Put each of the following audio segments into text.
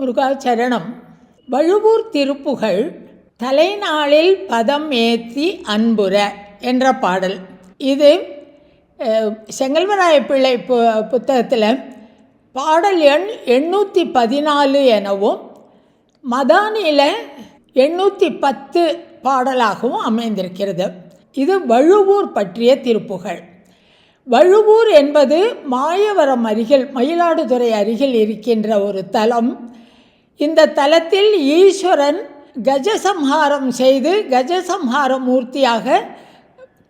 முருகா சரணம் வழுவூர் திருப்புகழ் தலைநாளில் பதம் ஏத்தி அன்புற என்ற பாடல். இது செங்கல்வராய பிள்ளை பு புத்தகத்தில் பாடல் எண் எண்ணூற்றி பதினாலு எனவும் மதானியில் எண்ணூற்றி பத்து பாடலாகவும் அமைந்திருக்கிறது. இது வழுவூர் பற்றிய திருப்புகழ். வழுவூர் என்பது மாயவரம் அருகில் மயிலாடுதுறை அருகில் இருக்கின்ற ஒரு தலம். இந்த தலத்தில் ஈஸ்வரன் கஜசம்ஹாரம் செய்து கஜசம்ஹார மூர்த்தியாக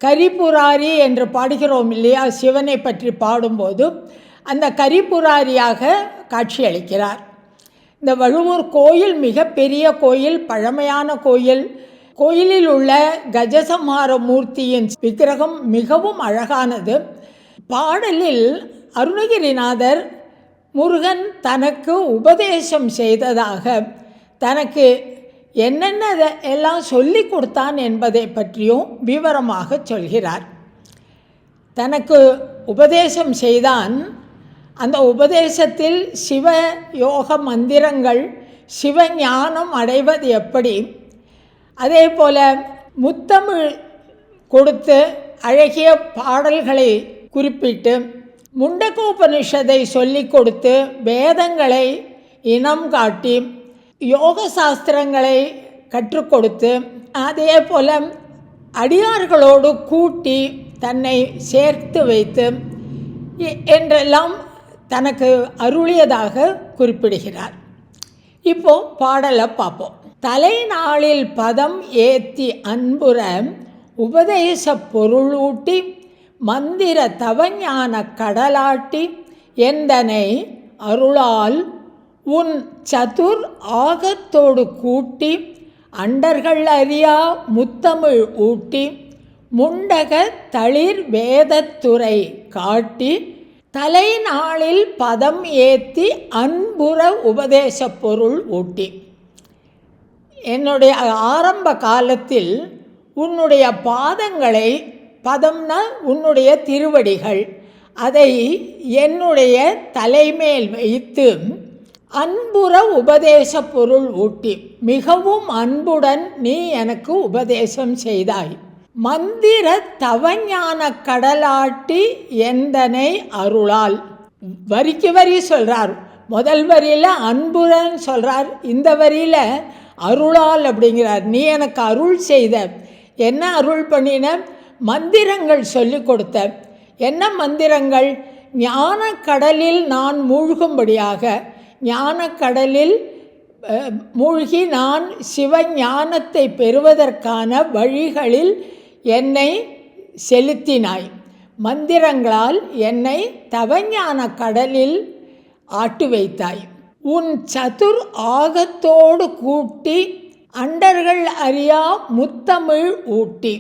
கரிபுராரி என்று பாடுகிறோம் இல்லையா? சிவனை பற்றி பாடும்போது அந்த கரிபுராரியாக காட்சியளிக்கிறார் இந்த வழுவூர் கோயில் மிகப்பெரிய கோயில் பழமையான கோயில். கோயிலில் உள்ள கஜசம்ஹார மூர்த்தியின் விக்கிரகம் மிகவும் அழகானது. பாடலில் அருணகிரிநாதர் முருகன் தனக்கு உபதேசம் செய்ததாக தனக்கு என்னென்ன எல்லாம் சொல்லி கொடுத்தான் என்பதை பற்றியும் விவரமாக சொல்கிறார். தனக்கு உபதேசம் செய்தான். அந்த உபதேசத்தில் சிவ யோக மந்திரங்கள் சிவஞானம் அடைவது எப்படி? அதே போல் முத்தமிழ் கொடுத்து அழகிய பாடல்களை குறிப்பிட்டு முண்டகோபனிஷதை சொல்லிக் கொடுத்து வேதங்களை இனம் காட்டி யோக சாஸ்திரங்களை கற்றுக் கொடுத்து அதே போல அடியார்களோடு கூட்டி தன்னை சேர்த்து வைத்து என்றெல்லாம் தனக்கு அருளியதாக குறிப்பிடுகிறார். இப்போ பாடலை பார்ப்போம். தலைநாளில் பதம் ஏத்தி அன்புற உபதேச பொருளூட்டி மந்திர தவஞான கடலாட்டி எந்தனை அருளால் உன் சதுர் ஆகத்தோடு கூட்டி அண்டர்கள் அறியா முத்தமிழ் ஊட்டி முண்டக தளிர் வேதத்துறை காட்டி தலைநாளில் பதம் ஏத்தி அன்புற உபதேச பொருள் ஊட்டி. என்னுடைய ஆரம்ப காலத்தில் உன்னுடைய பாதங்களை பதம்னா உன்னுடைய திருவடிகள். அதை என்னுடைய தலைமேல் வைத்து அன்புற உபதேச பொருள் ஊட்டி மிகவும் அன்புடன் நீ எனக்கு உபதேசம் செய்தாய். மந்திர தவஞான கடலாட்டி எந்தனை அருளால். வரிக்கு வரி சொல்கிறார் முதல் வரியில் அன்புடன் சொல்கிறார் இந்த வரியில் அருளால் அப்படிங்கிறார். நீ எனக்கு அருள் செய்த. என்ன அருள் பண்ணின? மந்திரங்கள் சொல்லிக் கொடுத்த. என்ன மந்திரங்கள்? ஞான கடலில் நான் மூழ்கும்படியாக ஞான கடலில் மூழ்கி நான் சிவஞானத்தை பெறுவதற்கான வழிகளில் என்னை செலுத்தினாய். மந்திரங்களால் என்னை தவஞான கடலில் ஆட்டு வைத்தாய். உன் சதுர் ஆகத்தோடு கூட்டி அண்டர்கள் அறியா முத்தமிழ் ஊட்டி.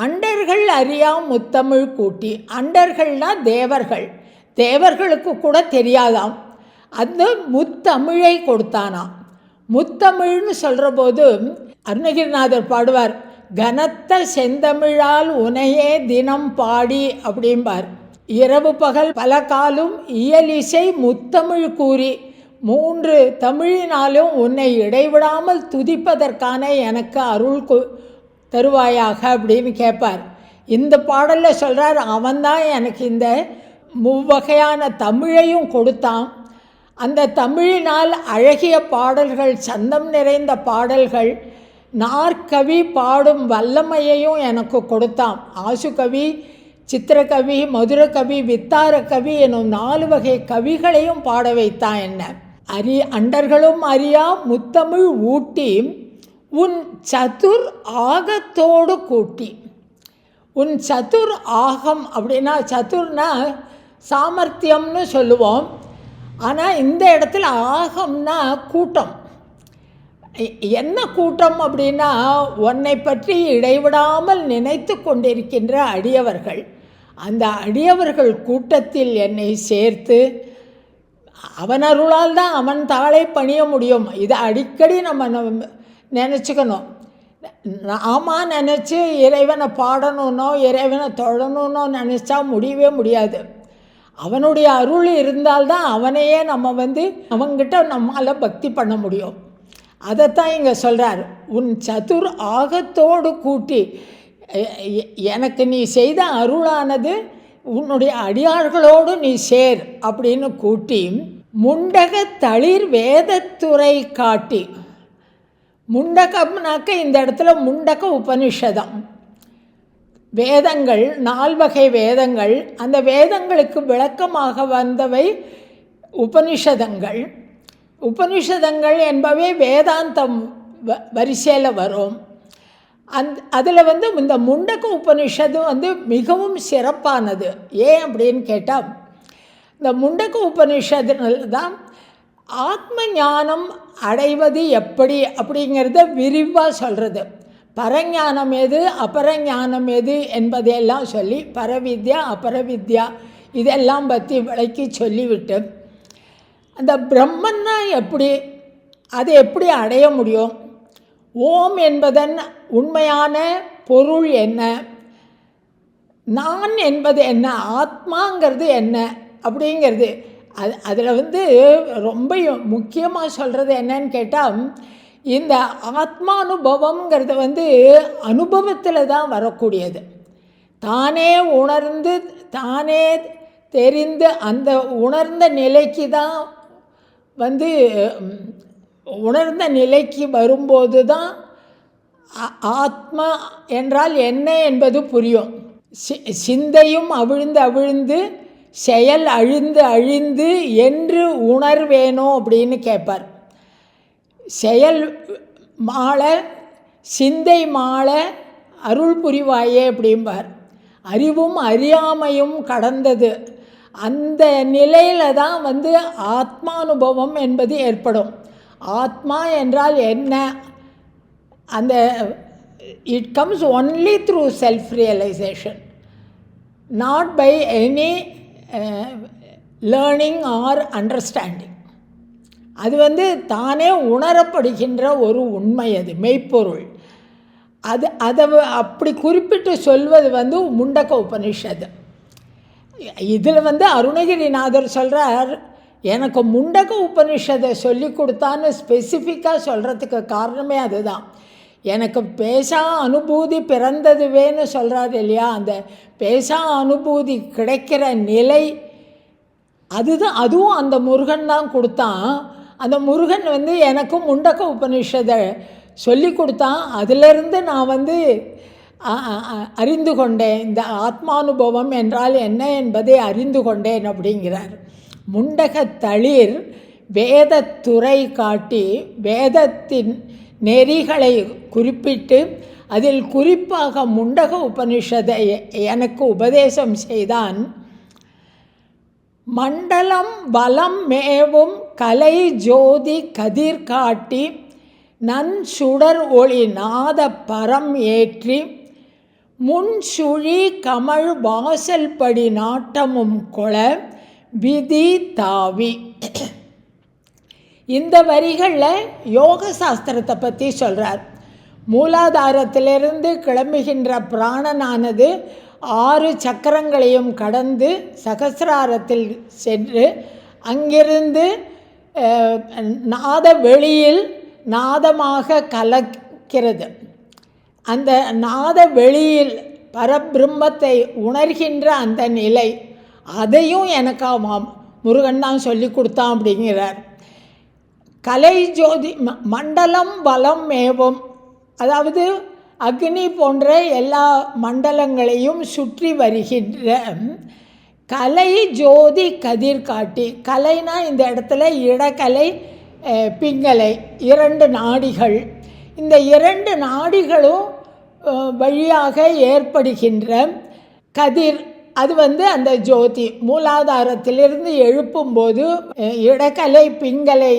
அண்டர்கள் அறியா முத்தமிழ் கூட்டி அண்டர்கள்னா தேவர்கள். தேவர்களுக்கு கூட தெரியாதாம். அந்த முத்தமிழை கொடுத்தானாம். முத்தமிழ்னு சொல்கிற போது அருணகிரிநாதர் பாடுவார் கனத்த செந்தமிழால் உனையே தினம் பாடி அப்படிம்பார். இரவு பகல் பல காலும் இயலிசை முத்தமிழ் கூறி மூன்று தமிழினாலும் உன்னை இடைவிடாமல் துதிப்பதற்கான எனக்கு அருள் கு- தருவாயாக அப்படின்னு கேட்பார் இந்த பாடலில் சொல்கிறார் அவன்தான் எனக்கு இந்த மூவகையான தமிழையும் கொடுத்தான். அந்த தமிழினால் அழகிய பாடல்கள் சந்தம் நிறைந்த பாடல்கள் நாற்கவி பாடும் வல்லமையையும் எனக்கு கொடுத்தான். ஆசுகவி சித்திரக்கவி மதுரகவி வித்தாரக்கவி எனும் நாலு வகை கவிகளையும் பாட வைத்தான் என்ன? அரி அண்டர்களும் அறியா முத்தமிழ் ஊட்டி உன் சதுர் ஆகத்தோடு கூட்டி. உன் சதுர் ஆகம் அப்படின்னா சதுர்னா சாமர்த்தியம்னு சொல்லுவோம். ஆனால் இந்த இடத்துல ஆகம்னா கூட்டம். என்ன கூட்டம் அப்படின்னா உன்னை பற்றி இடைவிடாமல் நினைத்து கொண்டிருக்கின்ற அடியவர்கள். அந்த அடியவர்கள் கூட்டத்தில் என்னை சேர்த்து அவன் அருளால் தான் அவன் தாளை பணிய முடியும். இதை அடிக்கடி நம்ம நம்ம நினச்சிக்கணும். நாம நினச்சி இறைவனை பாடணுன்னோ இறைவனை தொழணும்னோ நினச்சா முடியவே முடியாது. அவனுடைய அருள் இருந்தால்தான் அவனையே நம்ம வந்து அவங்கிட்ட நம்மால் பக்தி பண்ண முடியும். அதைத்தான் இங்கே சொல்கிறார் உன் சதுர் ஆகத்தோடு கூட்டி எனக்கு நீ செய்த அருளானது உன்னுடைய அடியார்களோடு நீ சேர் அப்படின்னு கூட்டி முண்டக தளிர் வேதத்துறை காட்டி முண்டகம்னாக்க இந்த இடத்துல முண்டக உபனிஷதம். வேதங்கள் நால்வகை வேதங்கள் அந்த வேதங்களுக்கு விளக்கமாக வந்தவை உபனிஷதங்கள். உபனிஷதங்கள் என்பவை வேதாந்தம் வ வரிசையில் வரும். அந் அதில் வந்து இந்த முண்டக உபனிஷது வந்து மிகவும் சிறப்பானது. ஏன் அப்படின்னு கேட்டால் இந்த முண்டக உபனிஷதில் தான் ஆத்ம ஞானம் அடைவது எப்படி அப்படிங்கிறத விரிவாக சொல்கிறது பரஞானம் எது அபரஞானம் எது என்பதையெல்லாம் சொல்லி பரவித்யா அபரவித்யா இதெல்லாம் பற்றி விளக்கி சொல்லிவிட்டு அந்த பிரம்மன்னா எப்படி அதை எப்படி அடைய முடியும்? ஓம் என்பதன் உண்மையான பொருள் என்ன? நான் என்பது என்ன? ஆத்மாங்கிறது என்ன? அப்படிங்கிறது அது அதில் வந்து ரொம்ப முக்கியமாக சொல்கிறது என்னன்னு கேட்டால் இந்த ஆத்மானுபவங்கிறது வந்து அனுபவத்தில் தான் வரக்கூடியது. தானே உணர்ந்து தானே தெரிந்து அந்த உணர்ந்த நிலைக்கு தான் வந்து உணர்ந்த நிலைக்கு வரும்போது தான் ஆத்மா என்றால் என்ன என்பது புரியும். சி- சிந்தையும் அவிழ்ந்து அவிழ்ந்து செயல் அழிந்து அழிந்து என்று உணர்வேனோ அப்படின்னு கேட்பார் செயல் மாலை சிந்தை மாலை அருள் புரிவாயே அப்படிம்பார். அறிவும் அறியாமையும் கடந்தது. அந்த நிலையில தான் வந்து ஆத்மானுபவம் என்பது ஏற்படும். ஆத்மா என்றால் என்ன? அந்த it comes only through self realisation not by any learning or understanding அது வந்து தானே உணரப்படுகின்ற ஒரு உண்மை அது மெய்ப்பொருள். அது அதை அப்படி குறிப்பிட்டு சொல்வது வந்து முண்டக்க உபனிஷத்து. இதில் வந்து அருணகிரிநாதர் சொல்கிறார் எனக்கு முண்டக உபனிஷத்தை சொல்லி கொடுத்தான்னு ஸ்பெசிஃபிக்காக சொல்கிறதுக்கு காரணமே அதுதான். எனக்கு பேசா அனுபூதி பிறந்ததுவேன்னு சொல்கிறார் இல்லையா? அந்த பேசா அனுபூதி கிடைக்கிற நிலை அதுதான் அதுவும் அந்த முருகன் தான் கொடுத்தான். அந்த முருகன் வந்து எனக்கும் முண்டக்க உபனிஷதை சொல்லி கொடுத்தான். அதிலிருந்து நான் வந்து அறிந்து கொண்டேன். இந்த ஆத்மானுபவம் என்றால் என்ன என்பதை அறிந்து கொண்டேன் அப்படிங்கிறார். முண்டக தளிர் வேதத்துறை காட்டி வேதத்தின் நெறிகளை குறிப்பிட்டு அதில் குறிப்பாக முண்டக உபனிஷதை எனக்கு உபதேசம் செய்தான். மண்டலம் வலம் மேவும் கலை ஜோதி கதிர் காட்டி நன் சுடர் ஒளி நாத பரம் ஏற்றி முன் சுழி கமழ் வாசல்படி நாட்டமும் கொள விதி தாவி. இந்த வரிகளில் யோக சாஸ்திரத்தை பற்றி சொல்கிறார் மூலாதாரத்திலிருந்து கிளம்புகின்ற பிராணனானது ஆறு சக்கரங்களையும் கடந்து சகசிராரத்தில் சென்று அங்கிருந்து நாத வெளியில் நாதமாக கலக்கிறது. அந்த நாத வெளியில் பரபிரம்மத்தை உணர்கின்ற அந்த நிலை அதையும் எனக்கு முருகன் தான் சொல்லி கொடுத்தான் அப்படிங்கிறார். கலை ஜோதி ம- மண்டலம் வலம் மேவும் அதாவது அக்னி போன்ற எல்லா மண்டலங்களையும் சுற்றி வருகின்ற கலை ஜோதி கதிர் காட்டி கலைனா இந்த இடத்துல இடக்கலை பிங்கலை இரண்டு நாடிகள். இந்த இரண்டு நாடிகளும் வழியாக ஏற்படுகின்ற கதிர். அது வந்து அந்த ஜோதி. மூலாதாரத்திலிருந்து எழுப்பும்போது இடக்கலை பிங்கலை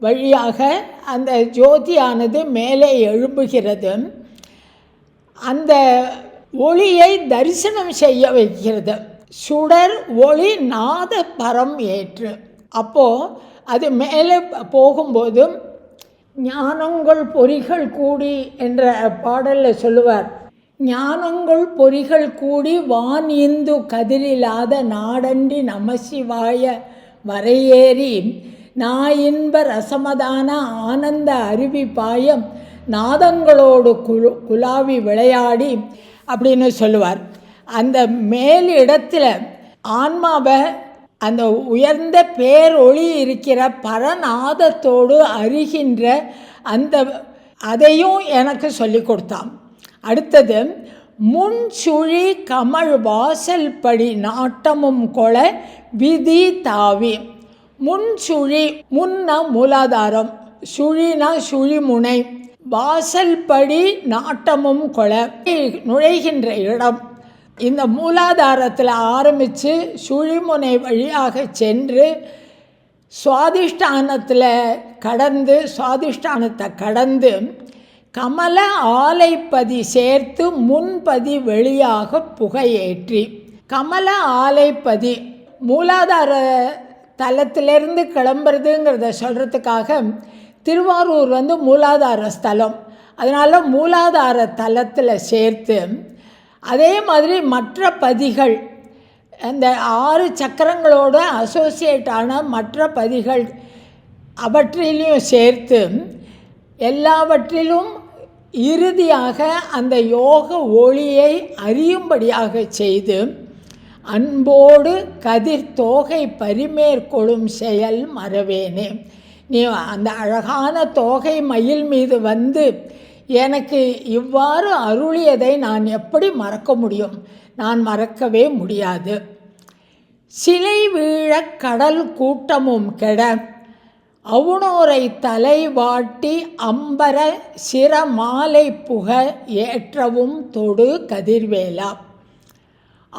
வழியாக அந்த ஜோதியானது மேலே எழும்புகிறது. அந்த ஒளியை தரிசனம் செய்ய வைக்கிறது. சுடர் ஒளி நாத பரம் ஏற்று. அப்போது அது மேலே போகும்போது ஞானங்கள் பொறிகள் கூடி என்ற பாடலில் சொல்லுவார். ஞானங்கள் பொறிகள் கூடி வான் இந்து கதிரில்லாத நாடன்றி நமசிவாய வரையேறி நாயின்ப ரசமதான ஆனந்த அருவி பாயம் நாதங்களோடு குழு குலாவி விளையாடி அப்படின்னு சொல்லுவார். அந்த மேல் இடத்துல ஆன்மாவை அந்த உயர்ந்த பேரொளி இருக்கிற பரநாதத்தோடு அறிகின்ற அந்த அதையும் எனக்கு சொல்லி கொடுத்தான். அடுத்தது முன் சுழி கமல் வாசல் படி நாட்டமும் கொல விதி தாவி. முன் சுழி முன்ன மூலாதாரம் சுழினா சுழிமுனை வாசல் படி நாட்டமும் கொல நுழைகின்ற இடம். இந்த மூலாதாரத்தில் ஆரம்பித்து சுழிமுனை வழியாக சென்று சுவாதிஷ்டானத்தில் கடந்து சுவாதிஷ்டானத்தை கடந்து கமல ஆலைப்பதி சேர்த்து முன்பதி வெளியாக புகையேற்றி. கமல ஆலைப்பதி மூலாதார தலத்திலிருந்து கிளம்புறதுங்கிறத சொல்கிறதுக்காக திருவாரூர் வந்து மூலாதார ஸ்தலம். அதனால் மூலாதார தலத்தில் சேர்த்து அதே மாதிரி மற்ற பதிகள் அந்த ஆறு சக்கரங்களோட அசோசியேட் ஆன மற்ற பதிகள் அவற்றிலையும் சேர்த்து எல்லாவற்றிலும் இறுதியாக அந்த யோக ஒளியை அறியும்படியாக செய்து அன்போடு கதிர் தோகை பரிமேற்கொள்ளும் செயல் மறவேனே. நீ அந்த அழகான தோகை மயில் மீது வந்து எனக்கு இவ்வாறு அருளியதை நான் எப்படி மறக்க முடியும்? நான் மறக்கவே முடியாது. சிலை வீழக் கடல் கூட்டமும் கெட அவுணோரை தலை வாட்டி அம்பர சிற மாலை புக ஏற்றவும் தொடு கதிர்வேலா.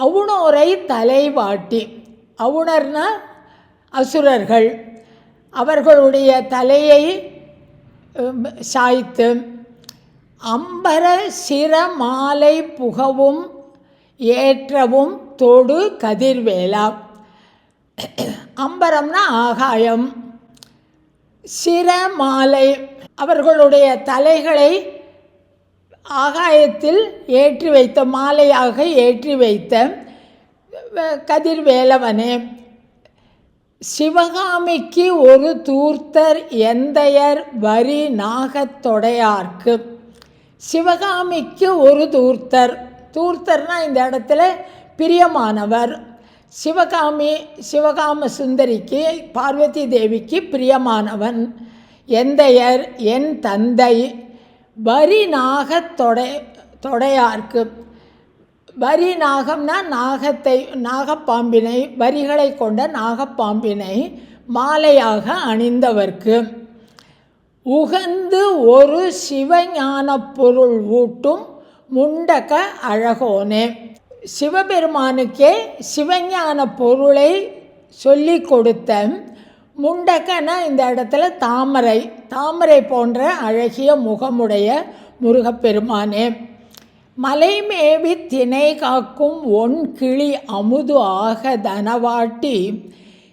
அவுணோரை தலைவாட்டி. அவுணர்னா அசுரர்கள். அவர்களுடைய தலையை சாய்த்து. அம்பர சிர மாலை புகவும் ஏற்றவும் தொடு கதிர்வேலா. அம்பரம்னா ஆகாயம். சிர மாலை அவர்களுடைய தலைகளை ஆகாயத்தில் ஏற்றி வைத்த மாலையாக ஏற்றி வைத்த கதிர்வேலவனே சிவகாமிக்கு ஒரு தூர்த்தர் எந்தையர் வரி நாகத்தொடையார்க்கு சிவகாமிக்கு ஒரு தூர்த்தர். தூர்த்தர்னால் இந்த இடத்துல பிரியமானவர். சிவகாமி சிவகாம சுந்தரிக்கு பார்வதி தேவிக்கு பிரியமானவன். எந்தையர் என் தந்தை வரி நாகத் தொடை தொடையார்க்கு. வரி நாகம்னா நாகத்தை நாகப்பாம்பினை வரிகளை கொண்ட நாகப்பாம்பினை மாலையாக அணிந்தவர்க்கு. உகந்து ஒரு சிவஞான பொருள் ஊட்டும் முண்டக அழகோனே. சிவபெருமானுக்கே சிவஞான பொருளை சொல்லி கொடுத்த முண்டக்கன்னா இந்த இடத்துல தாமரை தாமரை போன்ற அழகிய முகமுடைய முருகப்பெருமானே. மலைமேவி திணை காக்கும் ஒன் கிளி அமுது ஆக தனவாட்டி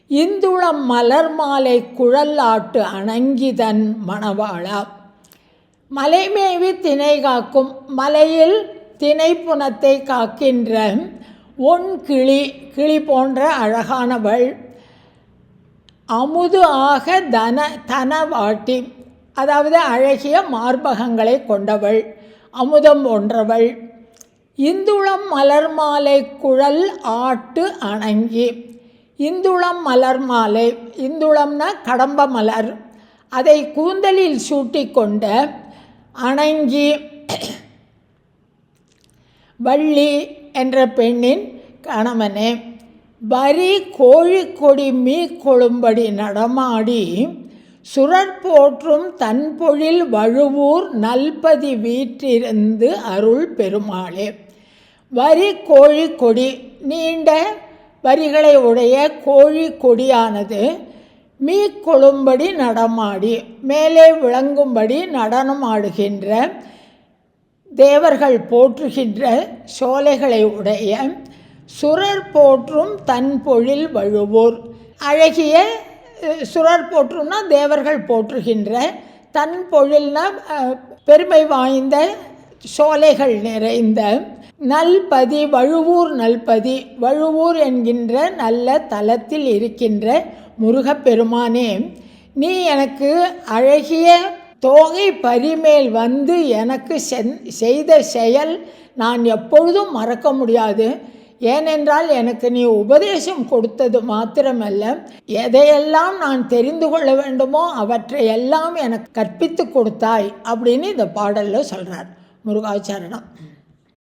இந்துளம் மலர் மாலை குழல்லாட்டு அணங்கிதன் மணவாளா. மலைமேவி திணை காக்கும் மலையில் திணைப்புணத்தை காக்கின்ற ஒன் கிளி கிளி போன்ற அழகானவள் அமுது ஆக தன தனவாட்டி அதாவது அழகிய மார்பகங்களை கொண்டவள் அமுதம் போன்றவள். இந்துளம் மலர் மாலை குழல் ஆட்டு அணங்கி இந்துளம் மலர் மாலை இந்துளம்னா கடம்ப மலர் அதை கூந்தலில் சூட்டி கொண்ட அணங்கி வள்ளி என்ற பெண்ணின் கணவனே. வரி கோழிக்கொடி மீ கொழும்படி நடமாடி சுரற்போற்றும் தன்பொழில் வழுவூர் நல்பதி வீற்றிருந்து அருள் பெருமாளே. வரி கோழி கொடி நீண்ட வரிகளை உடைய கோழி கொடியானது மீ கொழும்படி நடமாடி மேலே விளங்கும்படி நடனமாடுகின்ற தேவர்கள் போற்றுகின்ற சோலைகளை உடைய சுரர் போற்றும் தன் பொழில் வழுவோர். அழகிய சுரர் போற்றும்னா தேவர்கள் போற்றுகின்ற தன் பொழில்னா பெருமை வாய்ந்த சோலைகள் நிறைந்த நல்பதி வழுவூர் நல்பதி வழுவூர் என்கின்ற நல்ல தலத்தில் இருக்கின்ற முருகப்பெருமானே நீ எனக்கு அழகிய தோகை பரிமேல் வந்து எனக்கு சென்- செய்த செயல் நான் எப்பொழுதும் மறக்க முடியாது. ஏனென்றால் எனக்கு நீ உபதேசம் கொடுத்தது மாத்திரமல்ல. எதையெல்லாம் நான் தெரிந்து கொள்ள வேண்டுமோ அவற்றை எல்லாம் எனக்கு கற்பித்து கொடுத்தாய் அப்படின்னு இந்த பாடலில் சொல்கிறார் முருகாச்சரணம்.